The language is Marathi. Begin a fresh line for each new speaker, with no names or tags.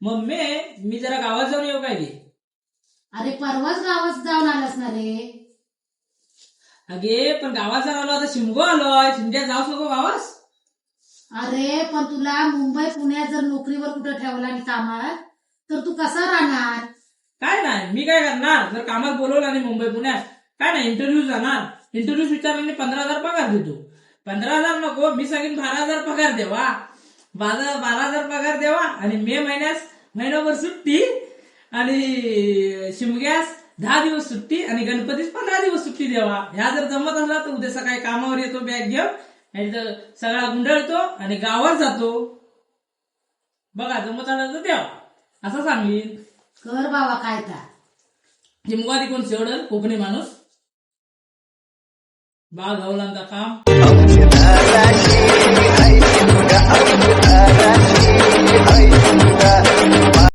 मग मे जरा गावात जाऊन येऊ काय गे
अरे परवाच गावात जाऊन आलास ना रे.
अगे पण गावात जर आलो आता शिमगो आलोय. शिमग्यात जाऊच नको गावास?
अरे पण तुला मुंबई पुण्यात जर नोकरीवर कुठं ठेवला आणि कामात तर तू कसा राहणार?
काय नाही मी काय करणार? जर कामात बोलवलं आणि मुंबई पुण्यात काय नाही इंटरव्ह्यू जाणार. इंटरव्ह्यू विचारल्याने पंधरा हजार पगार देतो. पंधरा हजार नको मी सांगेन बारा हजार पगार देवा. बारा बारा हजार पगार देवा आणि मे महिन्यास महिनाभर सुट्टी आणि शिमग्यास दहा दिवस सुट्टी आणि गणपतीस पंधरा दिवस सुट्टी द्यावा ह्या जर जमत असला तर उद्या सकाळी कामावर येतो बॅग घेऊन. आणि तर सगळा गुंडळतो आणि गावात जातो. बघा जमत आलं तर द्यावा असं सांगेन.
कर बाबा काय तर
जिमवादी कोण शेवडल कोकणी माणूस. बाळ भाऊलांचा काम.